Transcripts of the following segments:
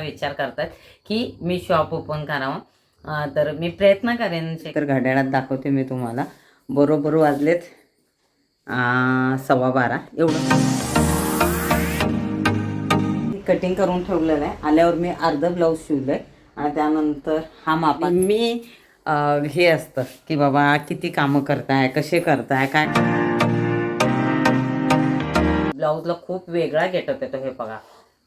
विचार करतात की मी शॉप ओपन करावं. तर मी प्रयत्न करेन तर घड्याळात दाखवते मी तुम्हाला. बरोबर वाजलेत सव्वा बारा. एवढं. कटिंग करून ठेवलेलं आहे. आल्यावर मी अर्ध ब्लाऊज शिवलं आहे आणि त्यानंतर हा मापा मी हे असतं की बाबा किती कामं करताय कसे करताय काय ब्लाऊजला खूप वेगळा गेटअप येतो हे बघा.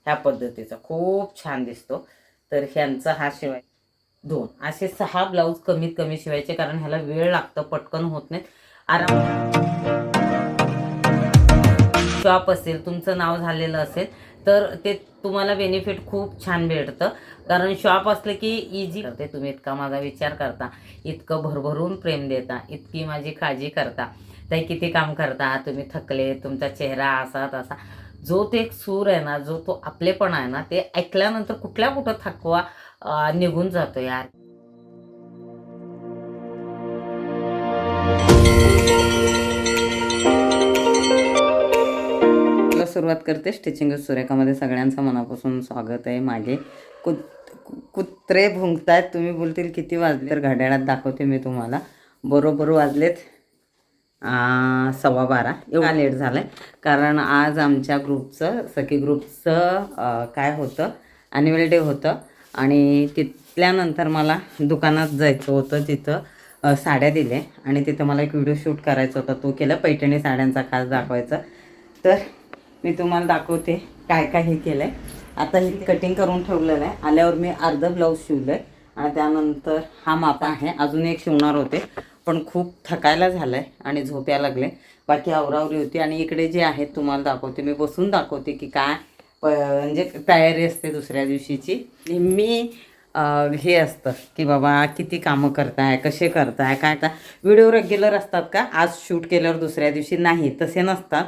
ह्या पद्धतीचा. खूप छान दिसतो. तर ह्यांचा हा शिवाय दोन. असे सहा ब्लाऊज कमीत कमी शिवायचे कारण ह्याला वेळ लागतं पटकन होत नाहीत. आराम शॉप असेल तुमचं नाव झालेलं असेल तर ते तुम्हाला बेनिफिट खूप छान भेटतं. कारण शॉप असलं की इझी करते. तुम्ही इतका माझा विचार करता इतकं भरभरून प्रेम देता इतकी माझी काळजी करता. ते किती काम करता? तुम्ही थकले तुमचा चेहरा असा तसा. जो ते एक सूर आहे ना जो तो आपलेपणा आहे ना ते ऐकल्यानंतर कुठल्या कुठं थकवा निघून जातो यार. सुरुवात करते स्टिचिंग सुरेखामध्ये सगळ्यांचं मनापासून स्वागत आहे माझे कुत कुत्रे भुंकतायत तुम्ही बोलतील किती वाजले तर घड्याळात दाखवते मी तुम्हाला. बरोबर वाजलेत. सव्वा बारा. एवढा लेट झालं आहे कारण आज आमच्या ग्रुपचं सखी ग्रुपचं काय होतं ॲन्युअल डे होतं. आणि तिथल्यानंतर मला दुकानात जायचं होतं तिथं साड्या दिले आणि तिथं मला एक व्हिडिओ शूट करायचा होता. तो केला पैठणी साड्यांचा खास दाखवायचा. तर मी तुम्हाला दाखवते काय काय हे केलं आहे आता हे कटिंग करून ठेवलेलं आहे. आल्यावर मी अर्ध ब्लाऊज शिवलं आहे आणि त्यानंतर हा मापा आहे. अजून एक शिवणार होते. पण खूप थकायला झालं आहे आणि झोप्या लागले. बाकी आवरावरी होती आणि इकडे जे आहेत तुम्हाला दाखवते. मी बसून दाखवते की काय प म्हणजे तयारी असते दुसऱ्या दिवशीची. मी हे असतं की बाबा किती कामं करताय कसे करताय काय काय व्हिडिओ रेग्युलर असतात का? आज शूट केल्यावर दुसऱ्या दिवशी नाही तसे नसतात.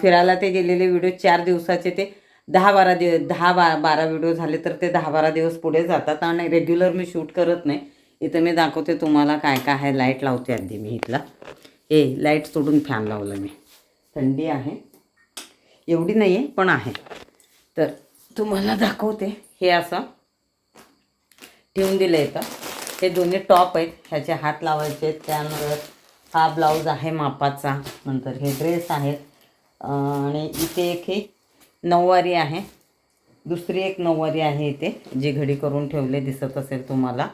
फिरायला ते गेलेले व्हिडिओ चार दिवसाचे ते दहा बारा दिवस दहा बा बारा व्हिडिओ झाले तर ते दहा बारा दिवस पुढे जातात आणि रेग्युलर मी शूट करत नाही. इथं मी दाखवते तुम्हाला काय काय आहे. लाइट लावते आधी मी इथला. ए लाइट सोडून फॅन लावलं मी. थंडी आहे. एवढी नाही आहे पण आहे. तर तुम्हाला दाखवते हे असं. ठेवून दिलं इथं. हे दोन्ही टॉप आहेत. ह्याचे हात लावायचे आहेत. त्यानंतर हा ब्लाऊज आहे मापाचा. नंतर हे ड्रेस आहेत. आणि इथे एक हे नऊवारी आहे. दुसरी एक नऊवारी आहे इथे जी घडी करून ठेवले दिसत असेल तुम्हाला.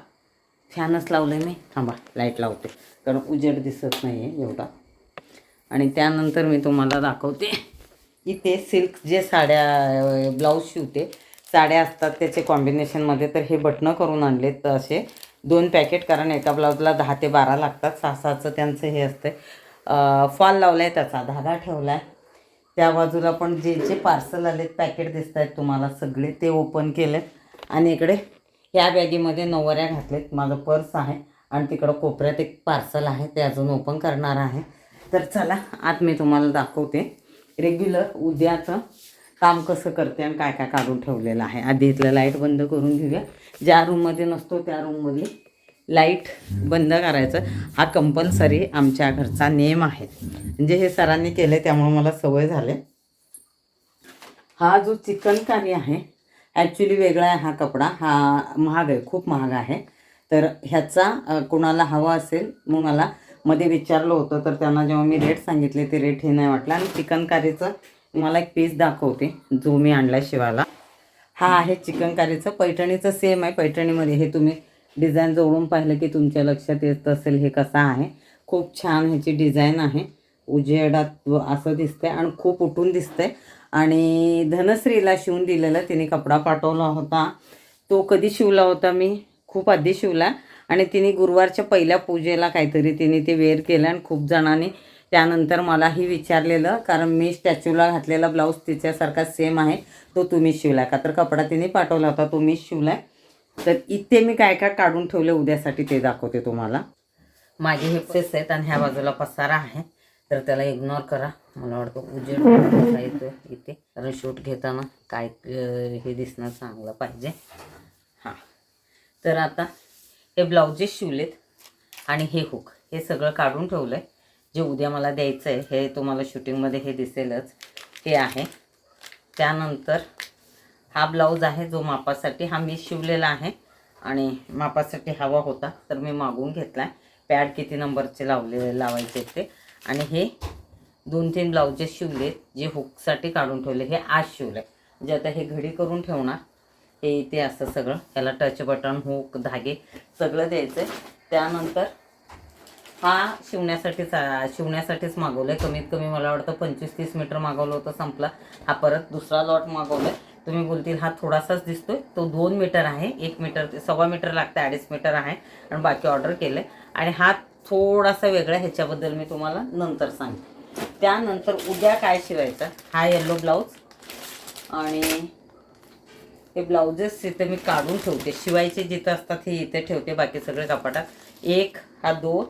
फॅनच लावलं आहे मी. थांबा लाइट लावते. कारण उजेड दिसत नाही आहे एवढा. आणि त्यानंतर मी तुम्हाला दाखवते. इथे सिल्क जे साड्या ब्लाऊज शिवते साड्या असतात त्याचे कॉम्बिनेशनमध्ये तर हे बटणं करून आणलेत तर असे. दोन पॅकेट कारण एका ब्लाऊजला दहा ते बारा लागतात. सहा सहाचं त्यांचं हे असतं फॉल लावला आहे त्याचा. धागा ठेवला आहे त्या बाजूला पण जे जे पार्सल आलेत पॅकेट दिसत आहेत तुम्हाला सगळे ते ओपन केले आणि इकडे ह्या बॅगीमध्ये नवऱ्या घातलेत. माझं पर्स आहे आणि तिकडं कोपऱ्यात एक पार्सल आहे ते अजून ओपन करणार आहे. तर चला आत मी तुम्हाला दाखवते. रेग्युलर उद्याचं काम कसं करते आणि काय काय काढून ठेवलेलं आहे. आधी इथलं लाइट बंद करून घेऊया. ज्या रूममध्ये नसतो त्या रूममध्ये लाइट बंद करायचं. हा कंपल्सरी आमच्या घरचा नेम आहे. म्हणजे हे सरांनी केले त्यामुळे मला सवय झाले. हा जो चिकनकारी आहे ॲक्च्युली वेगळा आहे हा कपडा. हा महाग आहे खूप महाग आहे. तर ह्याचा कुणाला कोणाला हवा असेल मग मला मध्ये विचारलं होतं. तर त्यांना जेव्हा मी रेट सांगितले ते रेट हे नाही वाटलं. आणि चिकनकारीचं मला एक पीस दाखवते जो मी आणला शिवायला हा आहे चिकनकारीचं. पैठणीचं सेम आहे. पैठणीमध्ये हे तुम्ही डिझाईन जवळून पाहिलं की तुमच्या लक्षात येत असेल हे कसं आहे. खूप छान ह्याची डिझाईन आहे. उजेडात असं दिसतंय आणि खूप उठून दिसतंय. आणि धनश्रीला शिवून दिलेला तिने कपडा पाठवला होता. तो कधी शिवला होता मी? खूप आधी शिवला. आणि तिने गुरुवारच्या पहिल्या पूजेला काहीतरी तिने ते वेअर केलं आणि खूप जणांनी त्यानंतर मलाही विचारलेलं कारण मी स्टॅच्यूला घातलेला ब्लाऊज तिच्यासारखा सेम आहे. तो तुम्ही शिवला का? तर कपडा तिने पाठवला होता तो मी शिवला तर इथे मी काय काय काढून ठेवले उद्यासाठी ते दाखवते तुम्हाला. माझे हे आहेत आणि ह्या बाजूला पसारा आहे. तर त्याला इग्नोर करा. मला वाटतं उजेड कसा येतो इथे. कारण शूट घेताना काय हे दिसणं चांगलं पाहिजे. हां. तर आता हे ब्लाऊजे शिवलेत आणि हे हुक हे सगळं काढून ठेवलं आहे जे उद्या मला द्यायचं आहे हे तुम्हाला शूटिंगमध्ये हे दिसेलच. हे आहे. त्यानंतर हा ब्लाऊज आहे जो मापासाठी हा मी शिवलेला आहे. आणि मापासाठी हवा होता तर मी मागून घेतला आहे पॅड किती नंबरचे लावले लावायचे ते. आणि हे दोन तीन ब्लाउजेस शिवले जे हुकसाठी काढून ठेवले हे आज शिवले म्हणजे आता हे घडी करून ठेवणार हे इथे असं सगळं त्याला टच बटन हुक धागे सगळं द्यायचं आहे त्यानंतर हा शिवण्यासाठीच शिवण्यासाठीच मागवलं आहे कमीत कमी मला वाटतं पंचवीस तीस मीटर मागवलं होतं संपला. हा परत दुसरा लॉट मागवला आहे तुम्ही बोलतील हा थोडासाच दिसतोय. तो दोन मीटर आहे एक मीटर ते सव्वा मीटर लागतं अडीच मीटर आहे. आणि बाकी ऑर्डर केलं आहे आणि हा थोडासा वेगळा ह्याच्याबद्दल मी तुम्हाला नंतर सांगते. त्यानंतर उद्या काय शिवायचं? हा येल्लो ब्लाऊज आणि हे ब्लाउजेस इथे मी काढून ठेवते. शिवायचे जिथं असतात हे इथे ठेवते बाकी सगळे कपाटात. एक हा दोन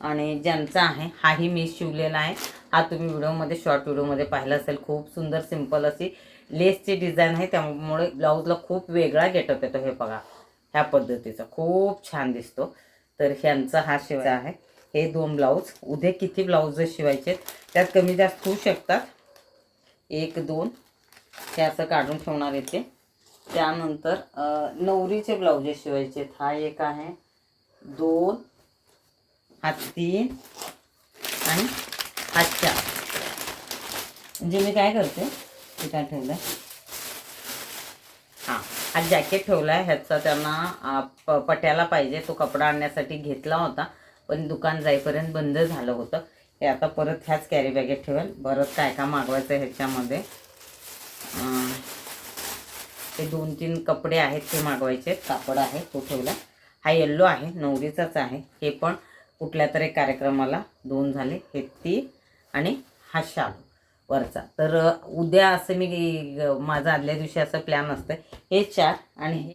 आणि ज्यांचा आहे हाही मी शिवलेला आहे. हा तुम्ही व्हिडिओमध्ये शॉर्ट व्हिडिओमध्ये पाहिला असेल. खूप सुंदर सिंपल अशी लेसची डिझाईन आहे. त्यामुळे ब्लाऊजला खूप वेगळा गेटअप येतो हे बघा. ह्या पद्धतीचा. खूप छान दिसतो. तर ह्यांचा हा शिवायचा आहे. हे दोन ब्लाऊज. उद्या किती ब्लाऊज शिवायचे आहेत, त्यात कमी जास्त होऊ शकतात. एक दोन. हे असं काढून ठेवणार येते त्यानंतर नवरीचे ब्लाउजेस शिवायचे आहेत. हा एक आहे. दोन. हा तीन. आणि हा चार. म्हणजे मी काय करते? काय ठेवलं हां. हा जॅकेट ठेवला आहे ह्याचा त्यांना प पट्याला पाहिजे. तो कपडा आणण्यासाठी घेतला होता. पण दुकान जाईपर्यंत बंद झालं होतं. हे आता परत ह्याच कॅरी बॅगेत ठेवेल. परत काय काय मागवायचं आहे ह्याच्यामध्ये ते दोन तीन कपडे आहेत ते मागवायचे. आहेत. कापड आहे तो ठेवला. हा येल्लो आहे नवरीचाच आहे. हे पण कुठल्या तरी कार्यक्रमाला दोन झाले. हे ती आणि हा शाल. वरचा. तर उद्या असं मी माझा माझं आदल्या दिवशी असं प्लॅन असतं हे चार आणि हे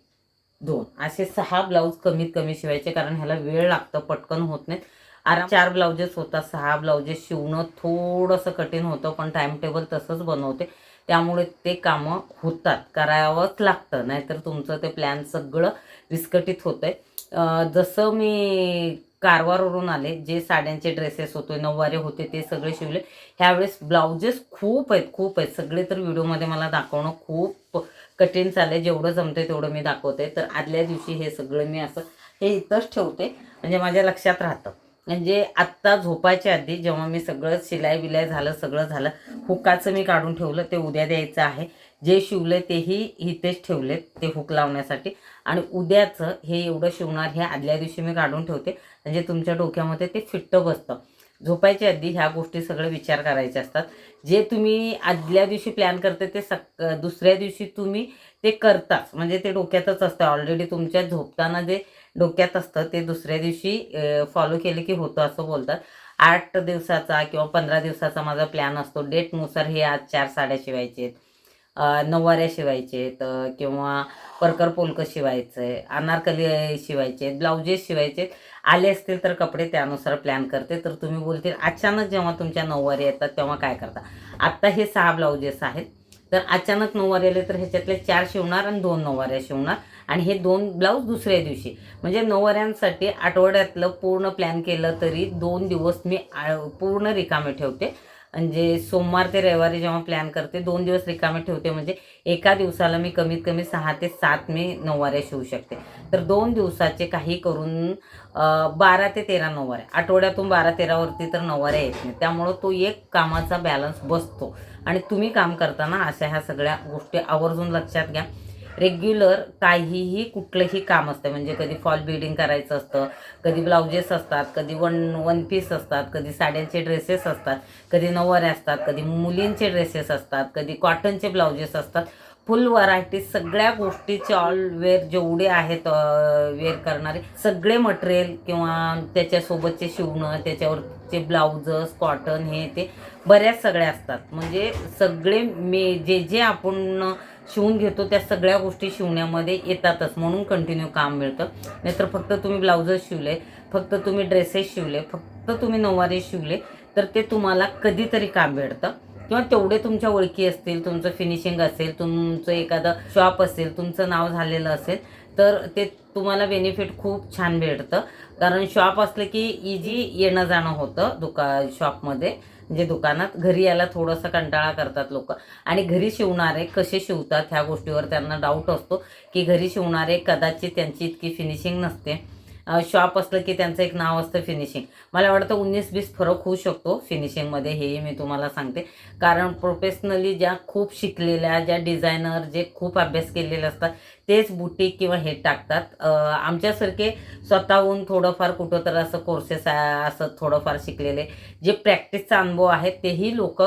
दोन. असे सहा ब्लाऊज कमीत कमी शिवायचे कारण ह्याला वेळ लागतं पटकन होत नाहीत. आराम चार ब्लाउजेस होतात सहा ब्लाउजेस शिवणं थोडंसं कठीण होतं पण टाईम टेबल तसंच बनवते. त्यामुळे ते कामं होतात. करावंच लागतं नाहीतर तुमचं ते प्लॅन सगळं विस्कटीत होतं आहे जसं मी कारवारवरून आले जे साड्यांचे ड्रेसेस होते नऊवारे होते ते सगळे शिवले. ह्यावेळेस ब्लाउजेस खूप आहेत खूप आहेत. सगळे तर व्हिडिओमध्ये मला दाखवणं खूप कठीण चाललंय. जेवढं जमते तेवढं मी दाखवते. तर आदल्या दिवशी हे सगळं मी असं हे इथंच ठेवते. म्हणजे माझ्या लक्षात राहतं. म्हणजे आत्ता झोपायच्या आधी जेव्हा मी सगळं शिलाई बिलाई झालं सगळं झालं हुकाचं मी काढून ठेवलं ते उद्या द्यायचं आहे. जे शिवले तेही इथेच ठेवलेत ते हुक लावण्यासाठी. आणि उद्याचं हे एवढं शिवणार हे आदल्या दिवशी मी काढून ठेवते. म्हणजे तुमच्या डोक्यामध्ये ते फिट्ट बसतं. झोपायच्या आधी ह्या गोष्टी सगळे विचार करायचे असतात. जे तुम्ही आदल्या दिवशी प्लॅन करते ते सक दुसऱ्या दिवशी तुम्ही ते करताच. म्हणजे ते डोक्यातच असतं. ऑलरेडी तुमच्या झोपताना जे डोक्यात असतं ते दुसऱ्या दिवशी फॉलो केले की होतं असं बोलतात. आठ दिवसाचा किंवा पंधरा दिवसाचा माझा प्लॅन असतो. डेटनुसार हे आज चार साड्या शिवायचे आहेत नववाऱ्या शिवायचे आहेत किंवा परकर पोलकं शिवायचं आहे अनारकली शिवायचे आहेत ब्लाउजेस शिवायचे आहेत. आले असतील तर कपडे त्यानुसार प्लॅन करते. तर तुम्ही बोलतील अचानक जेव्हा तुमच्या नऊवारी येतात तेव्हा काय करता? आत्ता हे सहा ब्लाउजेस आहेत. तर अचानक नऊवारी आले तर ह्याच्यातले चार शिवणार आणि दोन नऊवाऱ्या शिवणार. आणि हे दोन ब्लाऊज दुसऱ्या दिवशी. म्हणजे नऊवाऱ्यांसाठी आठवड्यातलं पूर्ण प्लॅन केलं तरी दोन दिवस मी आ- पूर्ण रिकामे ठेवते. म्हणजे सोमवार ते रविवारी जेव्हा प्लॅन करते दोन दिवस रिकामे ठेवते. म्हणजे एका दिवसाला मी कमीत कमी सहा ते सात मी नऊवाऱ्या शिवू शकते. तर दोन दिवसाचे काही करून बारा ते तेरा नऊवाऱ्या. आठवड्यातून बारा तेरावरती तर नऊवाऱ्या येत नाही त्यामुळं तो एक कामाचा बॅलन्स बसतो. आणि तुम्ही काम करताना अशा ह्या सगळ्या गोष्टी आवर्जून लक्षात घ्या. रेग्युलर काहीही कुठलंही काम असतं. म्हणजे कधी फॉल बिल्डिंग करायचं असतं कधी ब्लाउजेस असतात कधी वन वन पीस असतात कधी साड्यांचे ड्रेसेस असतात कधी नववारे असतात कधी मुलींचे ड्रेसेस असतात कधी कॉटनचे ब्लाउजेस असतात. फुल व्हरायटी सगळ्या गोष्टीचे ऑल वेअर जेवढे आहेत वेअर करणारे सगळे मटेरियल किंवा त्याच्यासोबतचे शिवणं त्याच्यावरचे ब्लाउजस कॉटन हे ते बऱ्याच सगळ्या असतात. म्हणजे सगळे मे जे जे आपण शिवून घेतो त्या सगळ्या गोष्टी शिवण्यामध्ये येतातच. म्हणून कंटिन्यू काम मिळतं. नाहीतर फक्त तुम्ही ब्लाउजच शिवले फक्त तुम्ही ड्रेसेस शिवले फक्त तुम्ही नऊवारी शिवले तर ते तुम्हाला कधीतरी काम मिळतं किंवा तेवढे तुमच्या ओळखी असतील तुमचं फिनिशिंग असेल तुमचं एखादं शॉप असेल तुमचं नाव झालेलं असेल तर ते तुम्हाला बेनिफिट खूप छान भेटतं. कारण शॉप असलं की इजी येणं जाणं होतं दुका शॉपमध्ये म्हणजे दुकानात घरी यायला थोडंसं कंटाळा करतात लोक. आणि घरी शिवणारे कसे शिवतात ह्या गोष्टीवर त्यांना डाऊट असतो की घरी शिवणारे कदाचित त्यांची इतकी फिनिशिंग नसते. शॉप असलं की त्यांचं एक नाव असतं फिनिशिंग मला वाटतं उन्नीस बीस फरक होऊ शकतो फिनिशिंगमध्ये हेही मी तुम्हाला सांगते. कारण प्रोफेशनली ज्या खूप शिकलेल्या ज्या डिझायनर जे खूप अभ्यास केलेले असतात तेच बुटीक किंवा हे टाकतात. आमच्यासारखे स्वतःहून थोडंफार कुठं तर असं कोर्सेस असं थोडंफार शिकलेले जे प्रॅक्टिसचा अनुभव आहे तेही लोक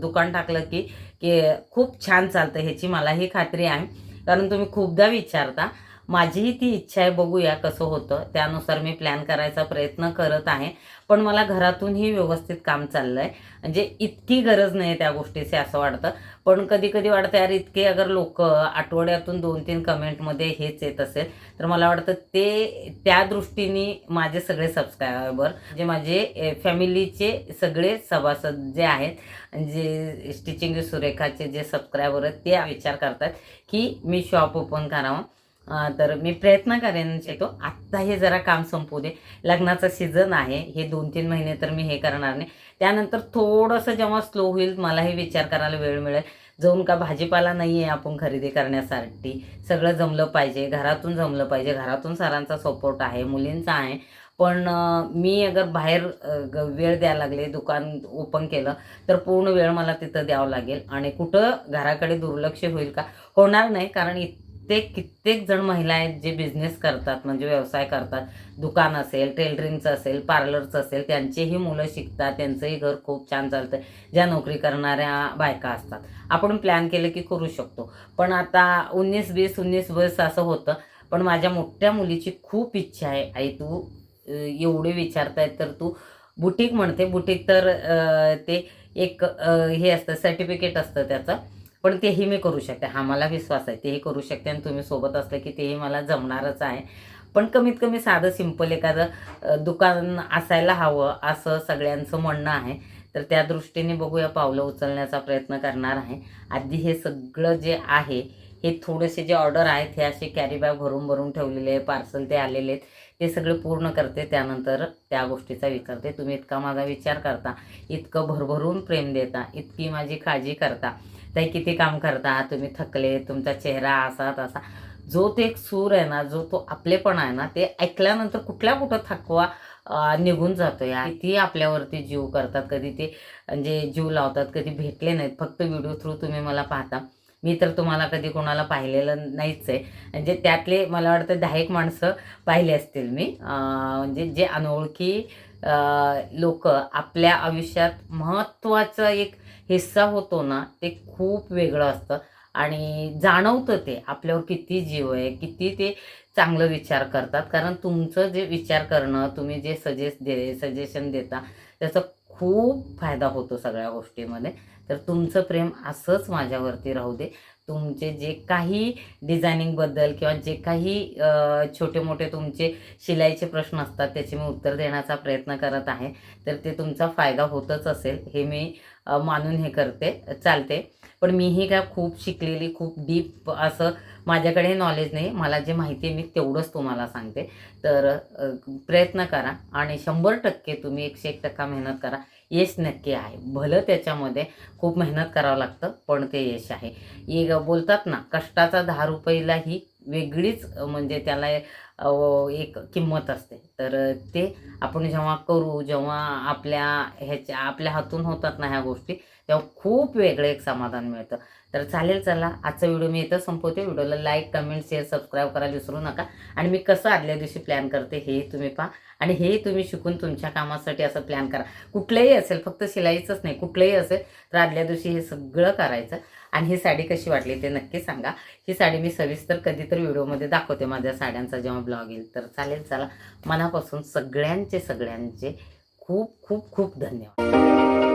दुकान टाकलं की की खूप छान चालतं ह्याची मलाही खात्री आहे. कारण तुम्ही खूपदा विचारता. माझीही ती इच्छा आहे बघूया कसं होतं. त्यानुसार मी प्लॅन करायचा प्रयत्न करत आहे. पण मला घरातूनही व्यवस्थित काम चाललं आहे म्हणजे इतकी गरज नाही त्या गोष्टीची असं वाटतं. पण कधी कधी वाटतं यार इतके अगर लोक आठवड्यातून दोन तीन कमेंटमध्ये हेच येत असेल. तर मला वाटतं ते त्या दृष्टीने माझे सगळे सबस्क्रायबर जे म्हणजे माझे फॅमिलीचे सगळे सभासद जे आहेत जे स्टिचिंग सुरेखाचे जे सबस्क्रायबर आहेत ते विचार करतात की मी शॉप ओपन करावं. तर मी प्रयत्न करेन येतो आत्ता हे जरा काम संपू दे. लग्नाचं सीझन आहे. हे दोन तीन महिने तर मी हे करणार नाही. त्यानंतर थोडंसं जेव्हा स्लो होईल मलाही विचार करायला वेळ मिळेल. जाऊन का भाजीपाला नाही आहे आपण खरेदी करण्यासाठी. सगळं जमलं पाहिजे. घरातून जमलं पाहिजे. घरातून सरांचा सपोर्ट आहे. मुलींचा आहे. पण मी अगर बाहेर ग- वेळ द्यायला लागले दुकान ओपन केलं तर पूर्ण वेळ मला तिथं द्यावं लागेल. आणि कुठं घराकडे दुर्लक्ष होईल का? होणार नाही. कारण कित्येक कित्येक जण महिला आहेत जे बिझनेस करतात म्हणजे व्यवसाय करतात. दुकान असेल टेलरिंगचं असेल पार्लरचं असेल त्यांचेही मुलं शिकतात त्यांचंही घर खूप छान चालतं ज्या नोकरी करणाऱ्या बायका असतात. आपण प्लॅन केलं की करू शकतो. पण आता उन्नीस वीस उन्नीस वर्ष असं होतं. पण माझ्या मोठ्या मुलीची खूप इच्छा आहे. आई तू एवढे विचारतायत तर तू बुटीक म्हणते. बुटीक तर ते एक हे असतं सर्टिफिकेट असतं त्याचं. पण तेही मी करू शकते. हा मला विश्वास आहे. तेही करू शकते आणि तुम्ही सोबत असलं की तेही मला जमणारच आहे. पण कमीत कमी साधं सिंपल एखादं दुकान असायला हवं असं सगळ्यांचं म्हणणं आहे. तर त्या दृष्टीने बघूया पावलं उचलण्याचा प्रयत्न करणार आहे. आधी हे सगळं जे आहे हे थोडेसे जे ऑर्डर आहेत हे असे कॅरी बॅग भरून भरून ठेवलेले आहे पार्सल ते आलेले आहेत ते सगळे पूर्ण करते. त्यानंतर त्या गोष्टीचा विचारते तुम्ही इतका माझा विचार करता इतकं भरभरून प्रेम देता इतकी माझी काळजी करता. ताई किती काम करता? तुम्ही थकले तुमचा चेहरा असा तसा. जो ते एक सूर आहे ना जो तो आपलेपणा आहे ना ते ऐकल्यानंतर कुठल्या कुठं थकवा निघून जातो या किती आपल्यावरती जीव करतात कधी ते म्हणजे जीव लावतात कधी भेटले नाहीत. फक्त व्हिडिओ थ्रू तुम्ही मला पाहता. मी तर तुम्हाला कधी कोणाला पाहिलेलं नाहीच आहे म्हणजे त्यातले मला वाटतं दहा एक माणसं पाहिले असतील मी. म्हणजे जे अनोळखी लोक आपल्या आयुष्यात महत्त्वाचं एक हिस्सा होतो ना ते खूप वेगळं असतं. आणि जाणवतं ते आपल्यावर किती जीव आहे किती ते चांगलं विचार करतात. कारण तुमचं जे विचार करणं तुम्ही जे सजेस्ट दे सजेशन देता त्याचा खूप फायदा होतो सगळ्या गोष्टीमध्ये. तर तुमचं प्रेम असंच माझ्यावरती राहू दे. तुमचे जे काही डिझायनिंगबद्दल किंवा जे काही छोटे मोठे तुमचे शिलाईचे प्रश्न असतात त्याचे मी उत्तर देण्याचा प्रयत्न करत आहे. तर ते तुमचा फायदा होतच असेल हे मी मानून हे करते चालते. पण मी ही काय खूप शिकलेली खूप डीप असं माझ्याकडे नॉलेज नाही. मला जे माहिती आहे मी तेवढंच तुम्हाला सांगते. तर प्रयत्न करा आणि शंभर टक्के तुम्ही एकशे एक टक्का मेहनत करा. यश नक्की आहे. भलं त्याच्यामध्ये खूप मेहनत करावं लागतं पण ते यश आहे. एक बोलतात ना कष्टाचा दहा रुपयालाही वेगळीच म्हणजे त्याला एक किंमत असते. तर ते आपण जेव्हा करू जेव्हा आपल्या ह्याच्या आपल्या हातून होतात ना ह्या गोष्टी तेव्हा खूप वेगळं एक समाधान मिळतं. तर चालेल चला. आजचा व्हिडिओ मी इथं संपवते. व्हिडिओला लाईक कमेंट शेअर सबस्क्राईब करायला विसरू नका. आणि मी कसं आदल्या दिवशी प्लॅन करते हे तुम्ही पहा. आणि हे तुम्ही शिकून तुमच्या कामासाठी असं प्लॅन करा. कुठलंही असेल फक्त शिलाईचंच नाही कुठलंही असेल तर आदल्या दिवशी हे सगळं करायचं. आणि ही साडी कशी वाटली ते नक्की सांगा. ही साडी मी सविस्तर कधीतरी व्हिडिओमध्ये दाखवते माझ्या साड्यांचा जेव्हा ब्लॉग येईल. तर चालेल चला. मनापासून सगळ्यांचे सगळ्यांचे खूप खूप खूप धन्यवाद.